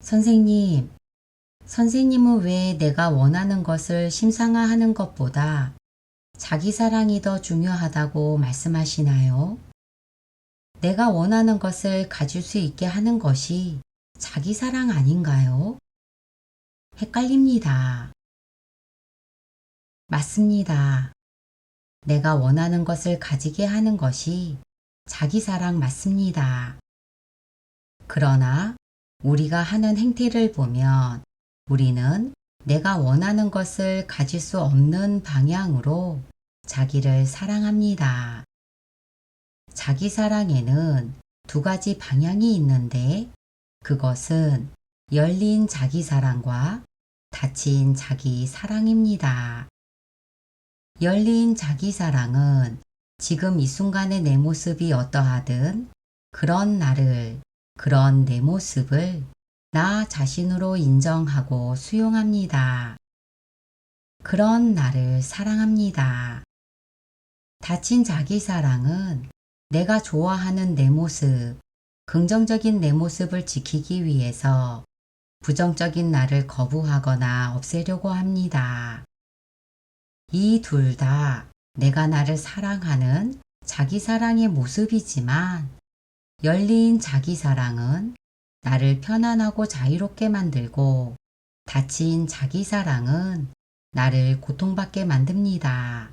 선생님, 선생님은 왜 내가 원하는 것을 심상화하는 것보다 자기 사랑이 더 중요하다고 말씀하시나요? 내가 원하는 것을 가질 수 있게 하는 것이 자기 사랑 아닌가요? 헷갈립니다. 맞습니다. 내가 원하는 것을 가지게 하는 것이 자기 사랑 맞습니다. 그러나 우리가 하는 행태를 보면 우리는 내가 원하는 것을 가질 수 없는 방향으로 자기를 사랑합니다. 자기 사랑에는 두 가지 방향이 있는데 그것은 열린 자기 사랑과 닫힌 자기 사랑입니다. 열린 자기 사랑은 지금 이 순간의 내 모습이 어떠하든 그런 나를, 그런 내 모습을 나 자신으로 인정하고 수용합니다. 그런 나를 사랑합니다. 닫힌 자기 사랑은 내가 좋아하는 내 모습, 긍정적인 내 모습을 지키기 위해서 부정적인 나를 거부하거나 없애려고 합니다. 이 둘 다 내가 나를 사랑하는 자기 사랑의 모습이지만 열린 자기 사랑은 나를 편안하고 자유롭게 만들고 닫힌 자기 사랑은 나를 고통받게 만듭니다.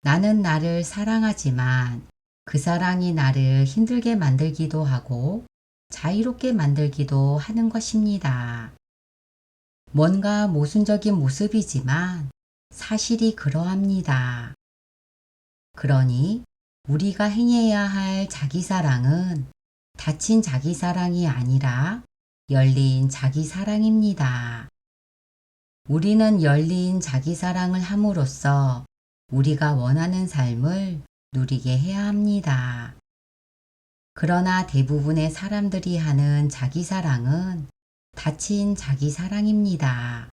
나는 나를 사랑하지만 그 사랑이 나를 힘들게 만들기도 하고 자유롭게 만들기도 하는 것입니다. 뭔가 모순적인 모습이지만 사실이 그러합니다. 그러니 우리가 행해야 할 자기 사랑은 닫힌 자기 사랑이 아니라 열린 자기 사랑입니다. 우리는 열린 자기 사랑을 함으로써 우리가 원하는 삶을 누리게 해야 합니다. 그러나 대부분의 사람들이 하는 자기 사랑은 닫힌 자기 사랑입니다.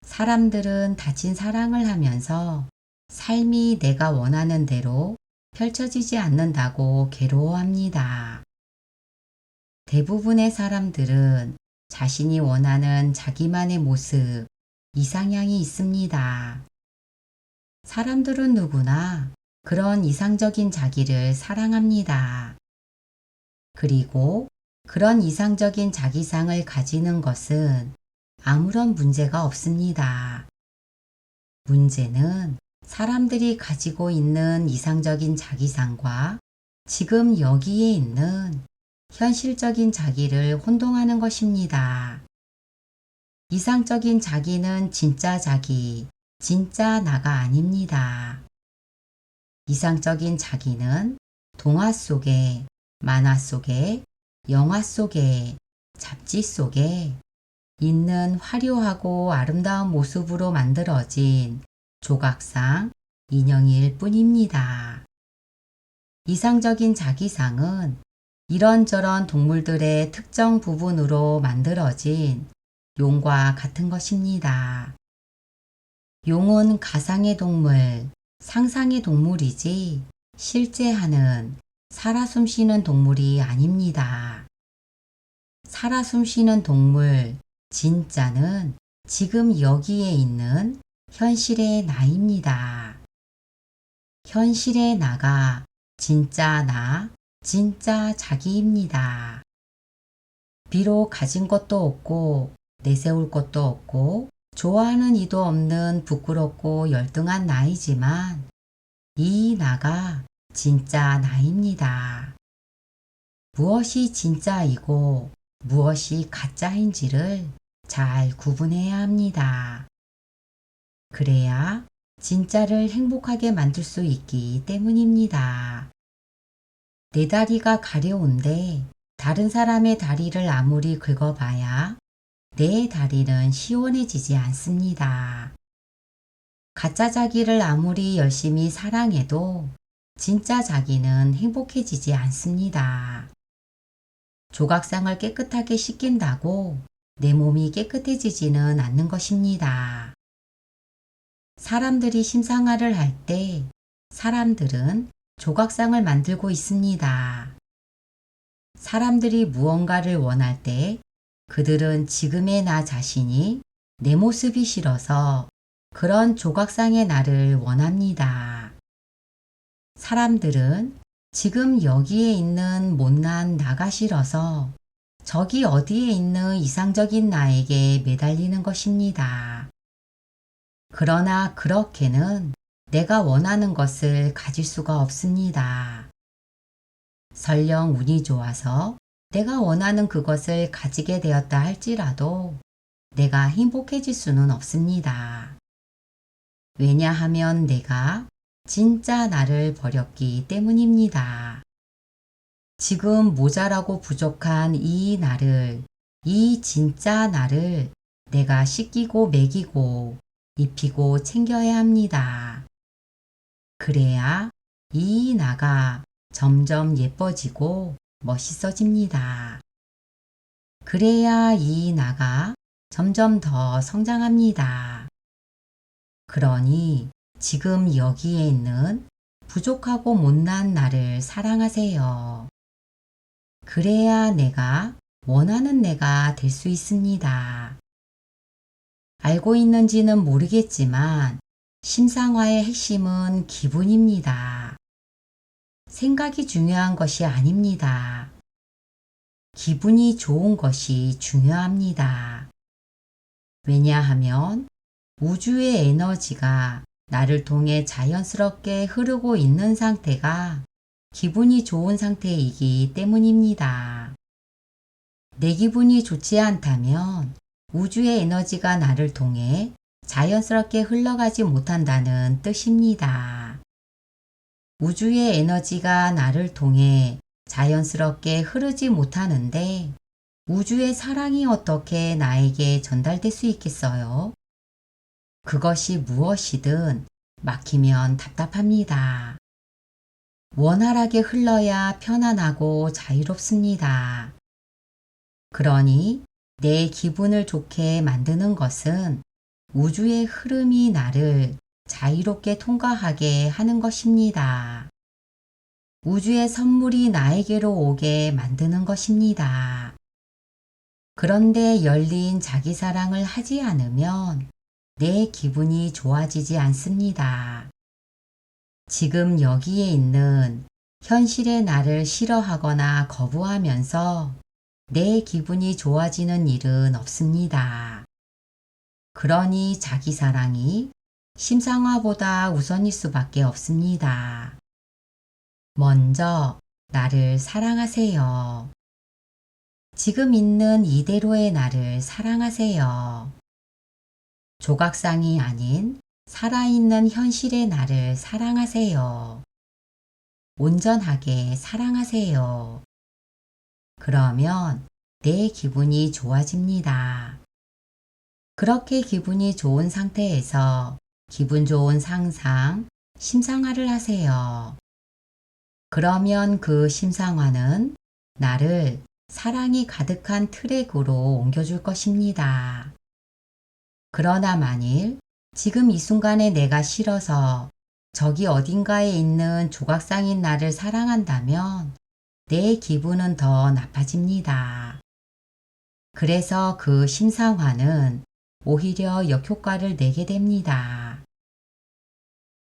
사람들은 닫힌 사랑을 하면서 삶이 내가 원하는 대로 펼쳐지지 않는다고 괴로워합니다. 대부분의 사람들은 자신이 원하는 자기만의 모습, 이상향이 있습니다. 사람들은 누구나 그런 이상적인 자기를 사랑합니다. 그리고 그런 이상적인 자기상을 가지는 것은 아무런 문제가 없습니다. 문제는 사람들이 가지고 있는 이상적인 자기상과 지금 여기에 있는 현실적인 자기를 혼동하는 것입니다. 이상적인 자기는 진짜 자기, 진짜 나가 아닙니다. 이상적인 자기는 동화 속에, 만화 속에, 영화 속에, 잡지 속에 있는 화려하고 아름다운 모습으로 만들어진 조각상 인형일 뿐입니다. 이상적인 자기상은 이런저런 동물들의 특정 부분으로 만들어진 용과 같은 것입니다. 용은 가상의 동물, 상상의 동물이지 실제 하는 살아 숨쉬는 동물이 아닙니다. 살아 숨쉬는 동물, 진짜는 지금 여기에 있는 현실의 나입니다. 현실의 나가 진짜 나, 진짜 자기입니다. 비록 가진 것도 없고 내세울 것도 없고 좋아하는 이도 없는 부끄럽고 열등한 나이지만 이 나가 진짜 나입니다. 무엇이 진짜이고 무엇이 가짜인지를 잘 구분해야 합니다. 그래야 진짜를 행복하게 만들 수 있기 때문입니다. 내 다리가 가려운데 다른 사람의 다리를 아무리 긁어봐야 내 다리는 시원해지지 않습니다. 가짜 자기를 아무리 열심히 사랑해도 진짜 자기는 행복해지지 않습니다. 조각상을 깨끗하게 씻긴다고 내 몸이 깨끗해지지는 않는 것입니다. 사람들이 심상화를 할 때 사람들은 조각상을 만들고 있습니다. 사람들이 무언가를 원할 때 그들은 지금의 나 자신이 내 모습이 싫어서 그런 조각상의 나를 원합니다. 사람들은 지금 여기에 있는 못난 나가 싫어서 저기 어디에 있는 이상적인 나에게 매달리는 것입니다. 그러나 그렇게는 내가 원하는 것을 가질 수가 없습니다. 설령 운이 좋아서 내가 원하는 그것을 가지게 되었다 할지라도 내가 행복해질 수는 없습니다. 왜냐하면 내가 진짜 나를 버렸기 때문입니다. 지금 모자라고 부족한 이 나를, 이 진짜 나를 내가 씻기고 먹이고 입히고 챙겨야 합니다. 그래야 이 나가 점점 예뻐지고 멋있어집니다. 그래야 이 나가 점점 더 성장합니다. 그러니 지금 여기에 있는 부족하고 못난 나를 사랑하세요. 그래야 내가 원하는 내가 될 수 있습니다. 알고 있는지는 모르겠지만 심상화의 핵심은 기분입니다. 생각이 중요한 것이 아닙니다. 기분이 좋은 것이 중요합니다. 왜냐하면 우주의 에너지가 나를 통해 자연스럽게 흐르고 있는 상태가 기분이 좋은 상태이기 때문입니다. 내 기분이 좋지 않다면 우주의 에너지가 나를 통해 자연스럽게 흘러가지 못한다는 뜻입니다. 우주의 에너지가 나를 통해 자연스럽게 흐르지 못하는데 우주의 사랑이 어떻게 나에게 전달될 수 있겠어요? 그것이 무엇이든 막히면 답답합니다. 원활하게 흘러야 편안하고 자유롭습니다. 그러니 내 기분을 좋게 만드는 것은 우주의 흐름이 나를 자유롭게 통과하게 하는 것입니다. 우주의 선물이 나에게로 오게 만드는 것입니다. 그런데 열린 자기 사랑을 하지 않으면 내 기분이 좋아지지 않습니다. 지금 여기에 있는 현실의 나를 싫어하거나 거부하면서 내 기분이 좋아지는 일은 없습니다. 그러니 자기 사랑이 심상화보다 우선일 수밖에 없습니다. 먼저 나를 사랑하세요. 지금 있는 이대로의 나를 사랑하세요. 조각상이 아닌 살아있는 현실의 나를 사랑하세요. 온전하게 사랑하세요. 그러면 내 기분이 좋아집니다. 그렇게 기분이 좋은 상태에서 기분 좋은 상상, 심상화를 하세요. 그러면 그 심상화는 나를 사랑이 가득한 트랙으로 옮겨줄 것입니다. 그러나 만일 지금 이 순간에 내가 싫어서 저기 어딘가에 있는 조각상인 나를 사랑한다면 내 기분은 더 나빠집니다. 그래서 그 심상화는 오히려 역효과를 내게 됩니다.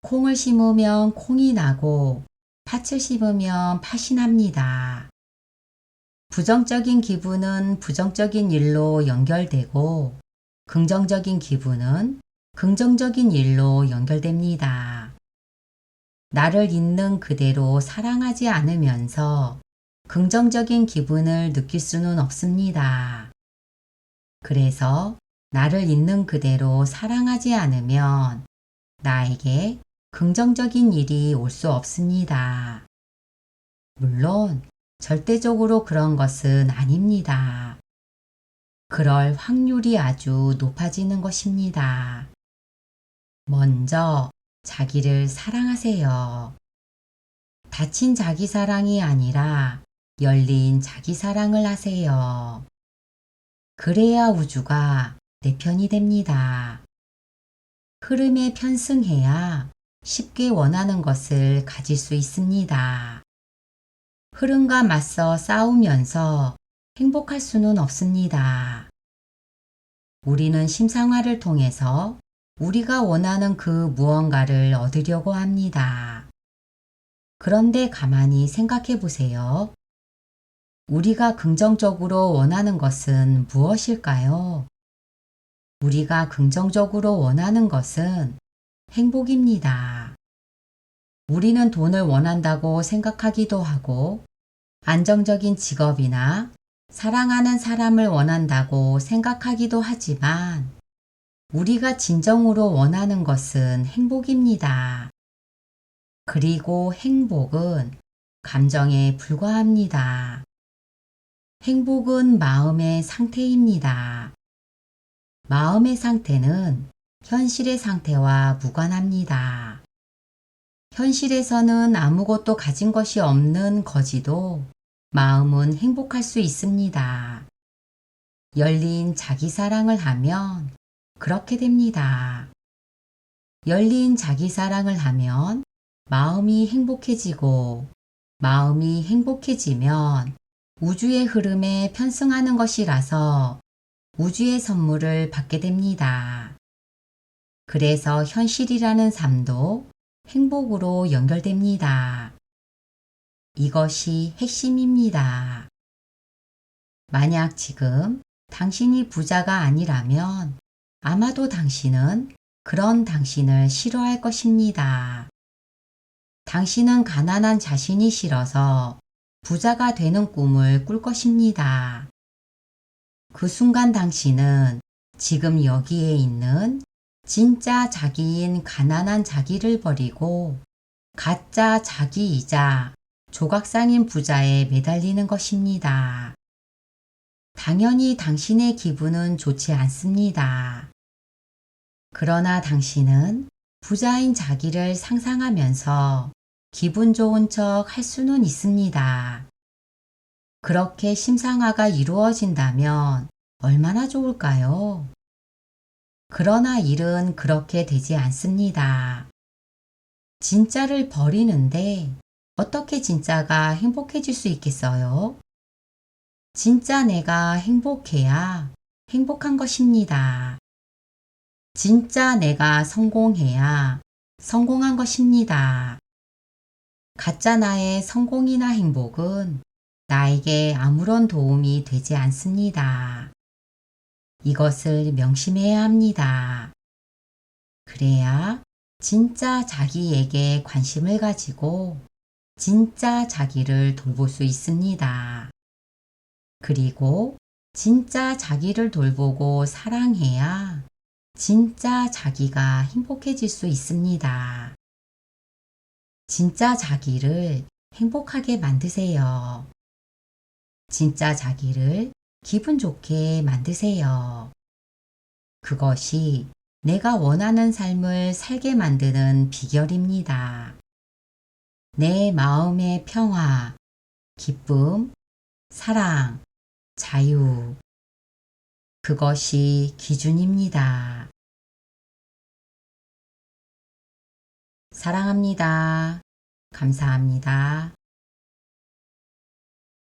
콩을 심으면 콩이 나고 팥을 심으면 팥이 납니다. 부정적인 기분은 부정적인 일로 연결되고 긍정적인 기분은 긍정적인 일로 연결됩니다. 나를 있는 그대로 사랑하지 않으면서 긍정적인 기분을 느낄 수는 없습니다. 그래서 나를 있는 그대로 사랑하지 않으면 나에게 긍정적인 일이 올 수 없습니다. 물론 절대적으로 그런 것은 아닙니다. 그럴 확률이 아주 높아지는 것입니다. 먼저 자기를 사랑하세요. 다친 자기 사랑이 아니라 열린 자기 사랑을 하세요. 그래야 우주가 내 편이 됩니다. 흐름에 편승해야 쉽게 원하는 것을 가질 수 있습니다. 흐름과 맞서 싸우면서 행복할 수는 없습니다. 우리는 심상화를 통해서 우리가 원하는 그 무언가를 얻으려고 합니다. 그런데 가만히 생각해 보세요. 우리가 긍정적으로 원하는 것은 무엇일까요? 우리가 긍정적으로 원하는 것은 행복입니다. 우리는 돈을 원한다고 생각하기도 하고 안정적인 직업이나 사랑하는 사람을 원한다고 생각하기도 하지만 우리가 진정으로 원하는 것은 행복입니다. 그리고 행복은 감정에 불과합니다. 행복은 마음의 상태입니다. 마음의 상태는 현실의 상태와 무관합니다. 현실에서는 아무것도 가진 것이 없는 거지도 마음은 행복할 수 있습니다. 열린 자기 사랑을 하면 그렇게 됩니다. 열린 자기 사랑을 하면 마음이 행복해지고 마음이 행복해지면 우주의 흐름에 편승하는 것이라서 우주의 선물을 받게 됩니다. 그래서 현실이라는 삶도 행복으로 연결됩니다. 이것이 핵심입니다. 만약 지금 당신이 부자가 아니라면 아마도 당신은 그런 당신을 싫어할 것입니다. 당신은 가난한 자신이 싫어서 부자가 되는 꿈을 꿀 것입니다. 그 순간 당신은 지금 여기에 있는 진짜 자기인 가난한 자기를 버리고 가짜 자기이자 조각상인 부자에 매달리는 것입니다. 당연히 당신의 기분은 좋지 않습니다. 그러나 당신은 부자인 자기를 상상하면서 기분 좋은 척 할 수는 있습니다. 그렇게 심상화가 이루어진다면 얼마나 좋을까요? 그러나 일은 그렇게 되지 않습니다. 진짜를 버리는데 어떻게 진짜가 행복해질 수 있겠어요? 진짜 내가 행복해야 행복한 것입니다. 진짜 내가 성공해야 성공한 것입니다. 가짜 나의 성공이나 행복은 나에게 아무런 도움이 되지 않습니다. 이것을 명심해야 합니다. 그래야 진짜 자기에게 관심을 가지고 진짜 자기를 돌볼 수 있습니다. 그리고 진짜 자기를 돌보고 사랑해야 진짜 자기가 행복해질 수 있습니다. 진짜 자기를 행복하게 만드세요. 진짜 자기를 기분 좋게 만드세요. 그것이 내가 원하는 삶을 살게 만드는 비결입니다. 내 마음의 평화, 기쁨, 사랑, 자유. 그것이 기준입니다. 사랑합니다. 감사합니다.